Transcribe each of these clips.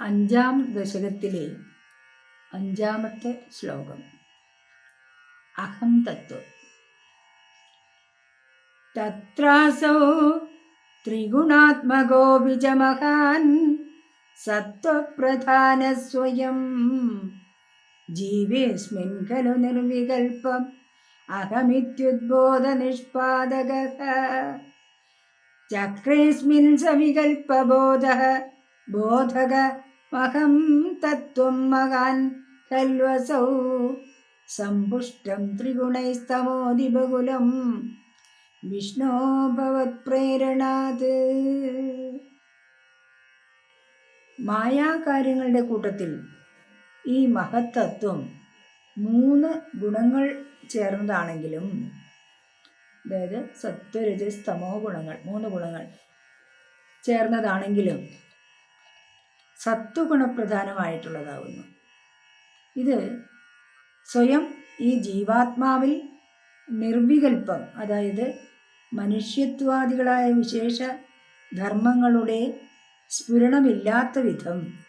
അഞ്ചാം ദശകത്തിലെ അഞ്ചാമത്തെ ശ്ലോകം. അഹം തത്വം. തത്രാസോ ത്രിഗുണാത്മകോ വിജമഹാൻ സത്വപ്രധാനസ്വയം. ജീവേസ്മിൻ ഖലു നിർവികൽപ്പം അഹമിത്യുദ്ബോധനിഷ്പാദകः ചക്രേസ്മിൻ സവികൽപ്പബോധः ബോധകമഹം തത്വം മഹാൻ കൽവസൗ സമ്പുഷ്ടം ത്രിഗുണൈസ്തമോദിബകുലം വിഷ്ണോ ഭവത്പ്രേരണാത് മായാകാര്യങ്ങളുടെ കൂട്ടത്തിൽ ഈ മഹത്തത്വം മൂന്ന് ഗുണങ്ങൾ ചേർന്നതാണെങ്കിലും അതായത് സത്വരജസ് തമോ ഗുണങ്ങൾ മൂന്ന് ഗുണങ്ങൾ ചേർന്നതാണെങ്കിലും സത്വഗുണപ്രധാനമായിട്ടുള്ളതാകുന്നു ഇത് സ്വയം ഈ ജീവാത്മാവിൽ നിർവികൽപ്പം അതായത് മനുഷ്യത്വാദികളായ വിശേഷ ധർമ്മങ്ങളുടെ സ്ഫുരണമില്ലാത്ത വിധം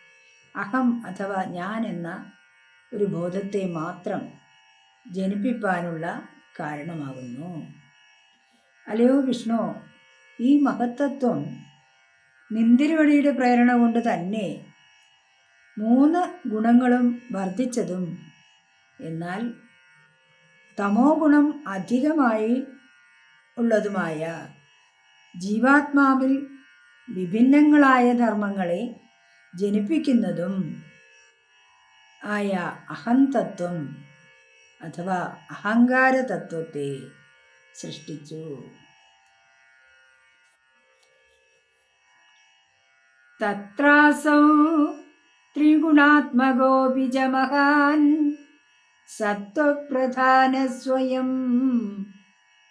അഹം അഥവാ ഞാൻ എന്ന ഒരു ബോധത്തെ മാത്രം ജനിപ്പിക്കാനുള്ള കാരണമാകുന്നു. അലയോ വിഷ്ണു ഈ മഹത്തത്വം നിന്തിരുവടിയുടെ പ്രേരണ കൊണ്ട് തന്നെ മൂന്ന് ഗുണങ്ങളും വർദ്ധിച്ചതും. എന്നാൽ തമോ ഗുണം അധികമായി ഉള്ളതുമായ ജീവാത്മാവിൽ വിഭിന്നങ്ങളായ ധർമ്മങ്ങളെ ജനിപ്പിക്കുന്നതും ആയ അഹന്തത്വം അഥവാ അഹങ്കാരതത്വത്തെ സൃഷ്ടിച്ചു. തത്രാസൗ ത്രിഗുണാത്മകോപിജമഹാൻ സത്വപ്രധാനസ്വയം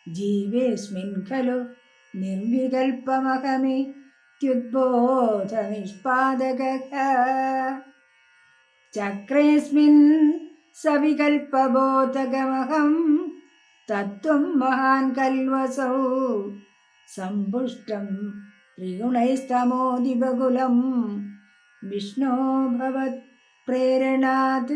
ജീവേസ്മിൻ ഖലു നിർവികൽപ്പമഹമിത്യുദ്ബോധനിഷ്പാദക ചക്രേസ്മിൻ സവികൽപ്പബോധകമഹം തത്വം മഹാൻ കൽവസൗ സമ്പുഷ്ടം त्रिगुणैस्तमोदिबगुलं विष्णो भवत्प्रेरणात्